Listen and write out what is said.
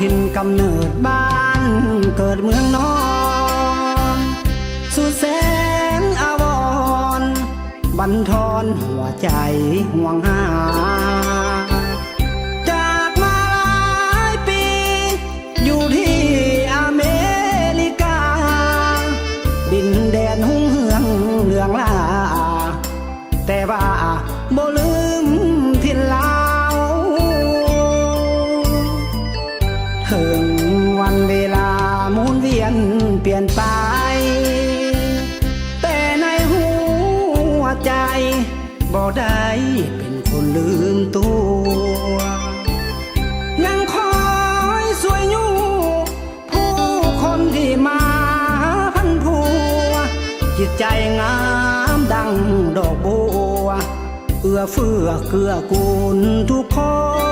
ถิ่นกำเนิดบ้านเกิดเมืองนอนสุดแสนอาวรบันทอนหัวใจห่วงหา จากมาหลายปี อยู่ที่อเมริกา ดินแดนหุ่งเหืองเหลืองลา แต่ว่าบ่ลืม เปลี่ยนไป แต่ในหัวใจบ่ได้เป็นคนลืมตัว ยังคอยสวยอยู่ผู้คนที่มาพันผัว จิตใจงามดังดอกบัว เอื้อเฟื้อเกื้อกูลทุกคน